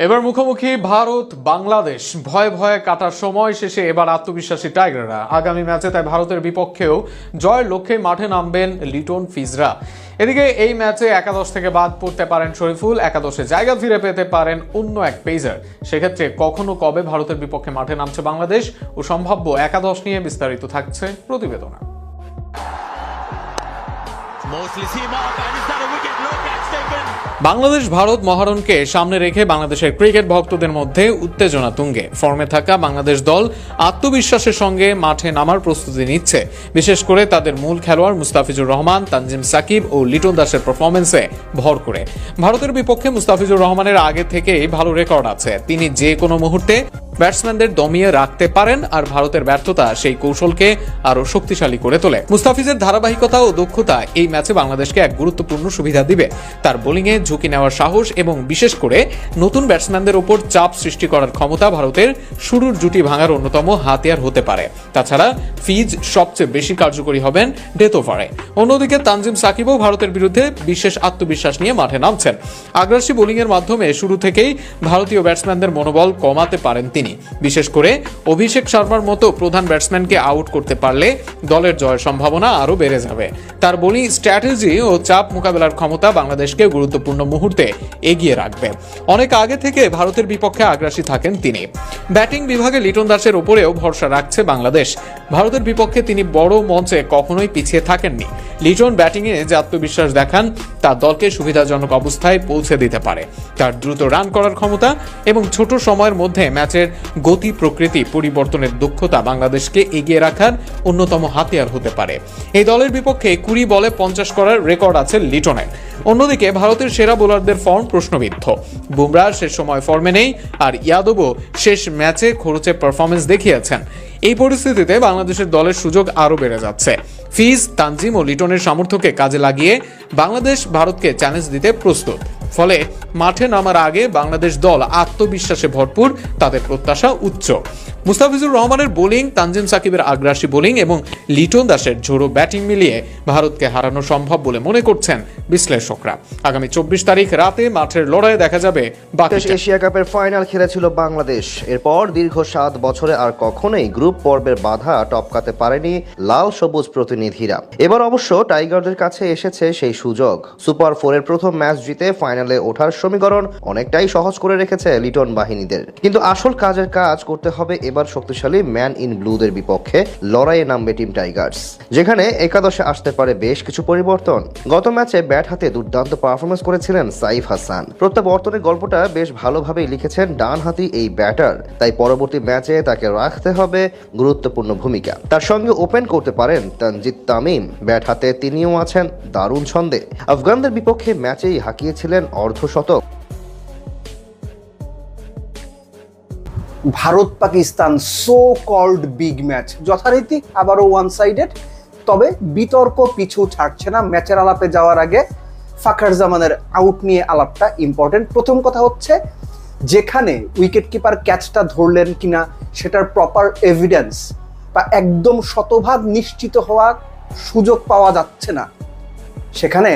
এবার মুখোমুখি ভারত, বাংলাদেশ। ভয়ে ভয়ে কাটার সময় শেষে এবার আত্মবিশ্বাসী টাইগাররা। আগামী ম্যাচে তাই ভারতের বিপক্ষেও জয়ের লক্ষ্যে মাঠে নামবেন লিটন ফিজরা। এদিকে এই ম্যাচে একাদশ থেকে বাদ পড়তে পারেন শরীফুল। একাদশে জায়গা ফিরে পেতে পারেন অন্য এক পেজার সেক্ষেত্রে কখনো কবে ভারতের বিপক্ষে মাঠে নামছে বাংলাদেশ ও সম্ভাব্য একাদশ নিয়ে বিস্তারিত থাকছে প্রতিবেদনা। বাংলাদেশ, ভারত, মহারণকে সামনে রেখে বাংলাদেশের ক্রিকেট ভক্তদের মধ্যে উত্তেজনা তুঙ্গে। ফর্মে থাকা বাংলাদেশ দল আত্মবিশ্বাসের সঙ্গে মাঠে নামার প্রস্তুতি নিচ্ছে। বিশেষ করে তাদের মূল খেলোয়াড় মুস্তাফিজুর রহমান, তানজিম সাকিব ও লিটন দাসের পারফরমেন্সে ভর করে। ভারতের বিপক্ষে মুস্তাফিজুর রহমানের আগে থেকেই ভালো রেকর্ড আছে। তিনি যে কোনো মুহূর্তে ব্যাটসম্যানদের দমিয়ে রাখতে পারেন আর ভারতের ব্যর্থতা সেই কৌশলকে আরও শক্তিশালী করে তোলে। মুস্তাফিজের ধারাবাহিকতা ও দক্ষতা এই ম্যাচে বাংলাদেশকে এক গুরুত্বপূর্ণ সুবিধা দিবে। তার বোলিংয়ে ঝুঁকি নেওয়ার সাহস এবং বিশেষ করে নতুন ব্যাটসম্যানদের ওপর চাপ সৃষ্টি করার ক্ষমতা ভারতের শুরুর জুটি ভাঙার অন্যতম হাতিয়ার হতে পারে। তাছাড়া ফিজ সবচেয়ে বেশি কার্যকরী হবেন ডেথ ওভারে অন্যদিকে তানজিম সাকিবও ভারতের বিরুদ্ধে বিশেষ আত্মবিশ্বাস নিয়ে মাঠে নামছেন। আগ্রাসী বোলিংয়ের মাধ্যমে শুরু থেকেই ভারতীয় ব্যাটসম্যানদের মনোবল কমাতে পারেন তিনি। বিশেষ করে অভিষেক শর্মার মতো প্রধান ব্যাটসম্যানকে আউট করতে পারলে দলের জয়ের সম্ভাবনা আরও বেড়ে যাবে। তার বোলিং স্ট্র্যাটেজি ও চাপ মোকাবেলার ক্ষমতা বাংলাদেশকে গুরুত্বপূর্ণ মুহূর্তে এগিয়ে রাখবে। অনেক আগে থেকে ভারতের বিপক্ষে আগ্রাসী থাকেন তিনি। ব্যাটিং বিভাগে লিটন দাসের ওপরেও ভরসা রাখছে বাংলাদেশ। ভারতের বিপক্ষে তিনি বড় মঞ্চে কখনোই পিছিয়ে থাকেননি। লিটন ব্যাটিংয়ে যে আত্মবিশ্বাস দেখান, তা দলকে সুবিধাজনক অবস্থায় পৌঁছে দিতে পারে। তার দ্রুত রান করার ক্ষমতা এবং ছোট সময়ের মধ্যে ম্যাচের গতি প্রকৃতি পরিবর্তনের দক্ষতা বাংলাদেশকে এগিয়ে রাখার অন্যতম হাতিয়ার হতে পারে। এই দলের বিপক্ষে কুড়ি বলে পঞ্চাশ করার রেকর্ড আছে লিটনের। অন্যদিকে ভারতের সেরা বোলারদের ফর্ম প্রশ্নবিদ্ধ। বুমরাহ শেষ সময় ফর্মে নেই আর ইয়াদবও শেষ ম্যাচে খরচে পারফরমেন্স দেখিয়েছেন। এই পরিস্থিতিতে বাংলাদেশের দলের সুযোগ আরও বেড়ে যাচ্ছে। ফিজ, তানজিম ও লিটনের সামর্থ্যকে কাজে লাগিয়ে বাংলাদেশ ভারতকে চ্যালেঞ্জ দিতে প্রস্তুত। ফলে মাঠে নামার আগে বাংলাদেশ দল আত্মবিশ্বাসে ভরপুর, তাদের প্রত্যাশা উচ্চ। মুস্তাফিজুর রহমানের বোলিং, তানজিম সাকিবের আগ্রাসী বোলিং এবং লিটন দাসের ঝোড়ো ব্যাটিং মিলিয়ে ভারতকে হারানো সম্ভব বলে মনে করছেন বিশ্লেষকরা। আগামী চব্বিশ তারিখ রাতে মাঠের লড়াইয়ে দেখা যাবে এশিয়া কাপের ফাইনাল খেলেছিল বাংলাদেশ। এরপর দীর্ঘ সাত বছরে আর কখনোই গ্রুপ পর্বের বাধা টপকাতে পারেনি লাল সবুজ প্রতিনিধিরা। এবার অবশ্য টাইগারদের কাছে এসেছে সেই সুযোগ। সুপার ফোরের প্রথম ম্যাচ জিতে ফাইনালে ওঠার সমীকরণ অনেকটাই সহজ করে রেখেছে লিটন বাহিনীদের। কিন্তু আসল কাজের কাজ করতে হবে এবার শক্তিশালী ম্যান ইন ব্লুদের বিপক্ষে লড়াইয়ে নামবে টিম টাইগার্স। যেখানে একাদশে আসতে পারে বেশ কিছু পরিবর্তন। গত ম্যাচে ব্যাট হাতে দুর্দান্ত পারফরমেন্স করেছিলেন সাইফ হাসান। প্রত্যাবর্তনের গল্পটা বেশ ভালোভাবেই লিখেছেন ডান হাতি এই ব্যাটার। তাই পরবর্তী ম্যাচে তাকে রাখতে হবে গুরুত্বপূর্ণ ভূমিকা। তার সঙ্গে ওপেন করতে পারেন তানজিদ তামিম। ব্যাট হাতে তিনিও আছেন দারুণ ছন্দে। আফগানদের বিপক্ষে ম্যাচেই হাঁকিয়েছিলেন অর্ধশতক। Bharat Pakistan so called big match যথারীতি আবারও ওয়ান সাইডেড তবে বিতর্ক পিছু ছাড়ছে না। ম্যাচের আলাপে যাওয়ার আগে ফাখার জামানের আউট নিয়ে আলাপটা ইম্পর্টেন্ট প্রথম কথা হচ্ছে, যেখানে উইকেট কিপার ক্যাচটা ধরলেন কিনা, সেটার প্রপার এভিডেন্স বা একদম শতভাগ নিশ্চিত হওয়ার সুযোগ পাওয়া যাচ্ছে না। সেখানে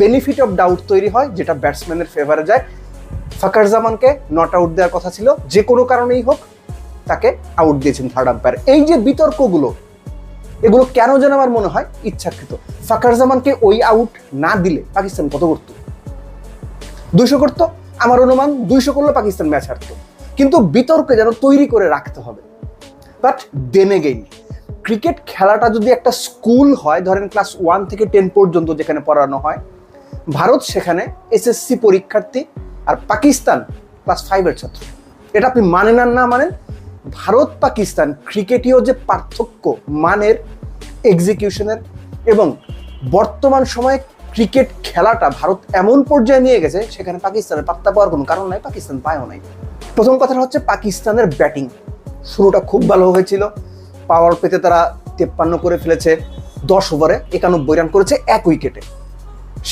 বেনিফিট অফ ডাউট তৈরি হয়, যেটা ব্যাটসম্যানের ফেভারে যায়। ফাকার জামানকে নট আউট দেওয়ার কথা ছিল, যে কোনো কারণেই হোক, তাকে আউট দিয়েছেন থার্ড আম্পায়ার এই যে বিতর্কগুলো, এগুলো কেন যেন আমার মনে হয় ইচ্ছাকৃত? ফাকার জামানকে ওই আউট না দিলে পাকিস্তান কত করতো? দুইশো করতো, আমার অনুমান দুইশো করলে পাকিস্তান ম্যাচ হারতো। কিন্তু বিতর্কে যেন তৈরি করে রাখতে হবে। বাট দেন এগেইন ক্রিকেট খেলাটা যদি একটা স্কুল হয়, ধরেন ক্লাস ওয়ান থেকে টেন পর্যন্ত যেখানে পড়ানো হয় ভারত সেখানে এসএসসি পরীক্ষার্থী আর পাকিস্তান ক্লাস ফাইভের ছাত্র। এটা আপনি মানেন আর না মানেন, ভারত পাকিস্তান ক্রিকেটীয় যে পার্থক্য মানের এক্সিকিউশনের এবং বর্তমান সময়ে ক্রিকেট খেলাটা ভারত এমন পর্যায়ে নিয়ে গেছে, সেখানে পাকিস্তানের পাত্তা পাওয়ার কোনো কারণ নাই, পাকিস্তান পায়ও নাই। প্রথম কথাটা হচ্ছে পাকিস্তানের ব্যাটিং শুরুটা খুব ভালো হয়েছিল। পাওয়ার পেতে তারা তেপ্পান্ন করে ফেলেছে, দশ ওভারে একানব্বই রান করেছে এক উইকেটে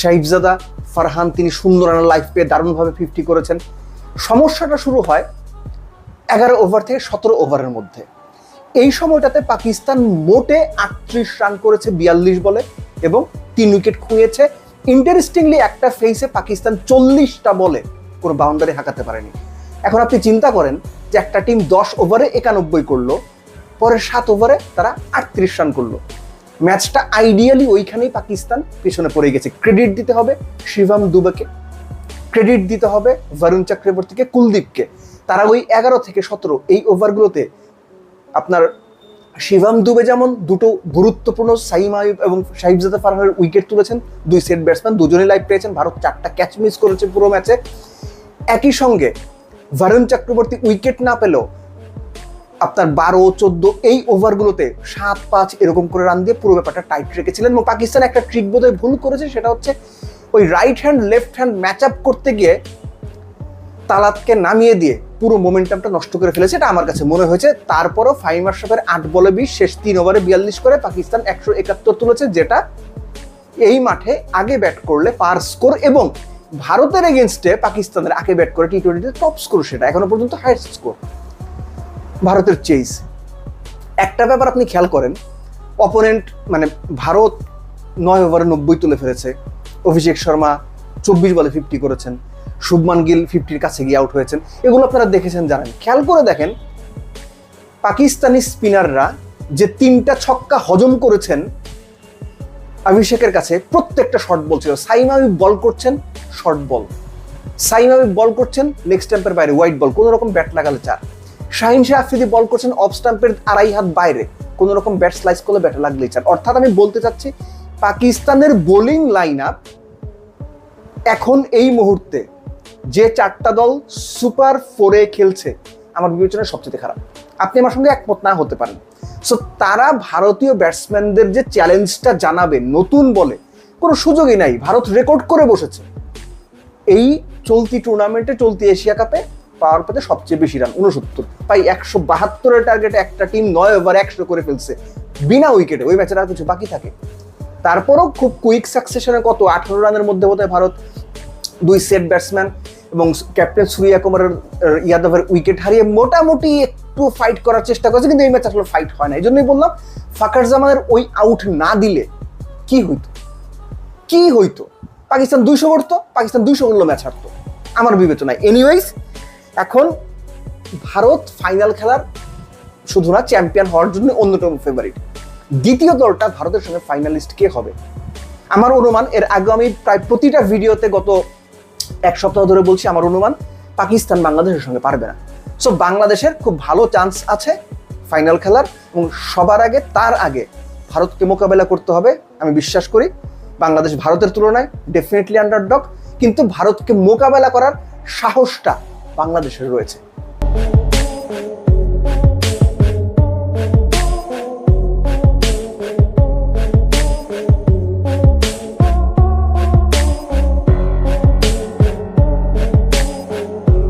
শাহিবজাদা ফারহান, তিনি সুন্দর লাইফ পেয়ে দারুণভাবে ফিফটি করেছেন। সমস্যাটা শুরু হয় এগারো ওভার থেকে সতেরো ওভারের মধ্যে। এই সময়টাতে পাকিস্তান মোটে আটত্রিশ রান করেছে বিয়াল্লিশ বলে এবং তিন উইকেট খুঁয়েছে। ইন্টারেস্টিংলি একটা ফেসে পাকিস্তান চল্লিশটা বলে কোনো বাউন্ডারি হাঁকাতে পারেনি। এখন আপনি চিন্তা করেন যে একটা টিম দশ ওভারে একানব্বই করল, পরের সাত ওভারে তারা আটত্রিশ রান করল। ম্যাচটা আইডিয়ালি ওইখানেই পাকিস্তান পেছনে পড়ে গেছে। ক্রেডিট দিতে হবে শিবাম দুবেকে। ক্রেডিট দিতে হবে বরুণ চক্রবর্তীকে কুলদীপকে তারা ওই এগারো থেকে সতেরো এই ওভারগুলোতে আপনার শিবাম দুবে যেমন দুটো গুরুত্বপূর্ণ সাইম আয়ুব এবং সাহিবজাদা ফারহানের উইকেট তুলেছেন, দুই সেট ব্যাটসম্যান দুজনেই লাইভ পেয়েছেন, ভারত চারটা ক্যাচ মিস করেছে পুরো ম্যাচে। একই সঙ্গে বরুণ চক্রবর্তী উইকেট না পেলেও আপনার বারো, চোদ্দ, এই ওভারগুলোতে সাত, পাঁচ এরকম করে রান দিয়ে পুরো ব্যাপারটা টাইট রেখেছিলেন এবং পাকিস্তান একটা ট্রিক বোধহয় ভুল করেছে, সেটা হচ্ছে ওই right hand left hand match up করতে গিয়ে তালাতকে নামিয়ে দিয়ে পুরো মোমেন্টামটা নষ্ট করে ফেলেছে, এটা আমার কাছে মনে হয়েছে। তারপরও ফাইম আশরাফের আট বলে বিশ, শেষ তিন ওভারে বিয়াল্লিশ করে পাকিস্তান একশো একাত্তর তুলেছে, যেটা এই মাঠে আগে ব্যাট করলে পার স্কোর এবং ভারতের এগেনস্টে পাকিস্তানের আগে ব্যাট করে টি টোয়েন্টিতে টপ স্কোর সেটা, এখনও পর্যন্ত হাইস্ট স্কোর ভারতের চেইস। একটা ব্যাপার আপনি খেয়াল করেন অপোনেন্ট মানে ভারত নয় ওভারে নব্বই তুলে ফেলেছে। অভিষেক শর্মা চব্বিশ বলে ফিফটি করেছেন। শুভমান গিল ফিফটির কাছে গিয়ে আউট হয়েছেন। এগুলো আপনারা দেখেছেন, জানেন। খেয়াল করে দেখেন, পাকিস্তানি স্পিনাররা যে তিনটা ছক্কা হজম করেছেন, অভিষেকের কাছে প্রত্যেকটা শর্ট বল ছিল। সাইম আবিব বল করছেন short ball Saim Abib ball করছেন লেগ স্ট্যাম্পের বাইরে হোয়াইট বল কোনো রকম ব্যাট লাগালে চার। শাহিন শাহ আফ্রিদি বল করছেন অফ স্টাম্পের আড়াই হাত বাইরে। কোনো রকম ব্যাট স্লাইস করলে ব্যাটে লাগলেই চান অর্থাৎ আমি বলতে চাচ্ছি, পাকিস্তানের বোলিং লাইন আপ এখন এই মুহূর্তে যে চারটা দল সুপার ফোরে খেলছে, আমার বিবেচনায় সবচেয়ে খারাপ। আপনি আমার সঙ্গে একমত না হতে পারেন। সো তারা ভারতীয় ব্যাটসম্যানদের যে চ্যালেঞ্জটা জানাবে নতুন বলে, কোনো সুযোগই নাই। ভারত রেকর্ড করে বসেছে। এই চলতি টুর্নামেন্টে চলতি এশিয়া কাপে পাওয়ার পেতে সবচেয়ে বেশি রান উনসত্তর তাই একশো বাহাত্তরের টার্গেটে একটা টিম নয় ওভার একশো করে ফেলছে। বিনা উইকেটে ওই ম্যাচের আর কিছু বাকি থাকে। তারপরও খুব কুইক সাকসেশনে কত? আঠারো রানের মধ্যে বোধহয় ভারত দুই সেট ব্যাটসম্যান এবং ক্যাপ্টেন সূর্যা কুমারের ইয়াদবের উইকেট হারিয়ে মোটামুটি একটু ফাইট করার চেষ্টা করেছে, কিন্তু এই ম্যাচ আসলে ফাইট হয় না। এই জন্যই বললাম ফাকার জামানের ওই আউট না দিলে কি হইতো? কি হইতো? পাকিস্তান দুইশো করতো পাকিস্তান দুইশো করল ম্যাচ হারতো। আমার বিবেচনায়। এনিওয়াইজ এখন ভারত ফাইনাল খেলার শুধু না চ্যাম্পিয়ন হওয়ার জন্য অন্যতম ফেভারিট দ্বিতীয় দলটা ভারতের সঙ্গে ফাইনালিস্ট কে হবে? আমার অনুমান, এর আগে আমি প্রায় প্রতিটা ভিডিওতে গত এক সপ্তাহ ধরে বলছি আমার অনুমান, পাকিস্তান বাংলাদেশের সঙ্গে পারবে না। সো বাংলাদেশের খুব ভালো চান্স আছে ফাইনাল খেলার এবং সবার আগে, তার আগে ভারতকে মোকাবেলা করতে হবে, আমি বিশ্বাস করি। বাংলাদেশ ভারতের তুলনায় ডেফিনেটলি আন্ডারডগ কিন্তু ভারতকে মোকাবেলা করার সাহসটা বাংলাদেশের রয়েছে।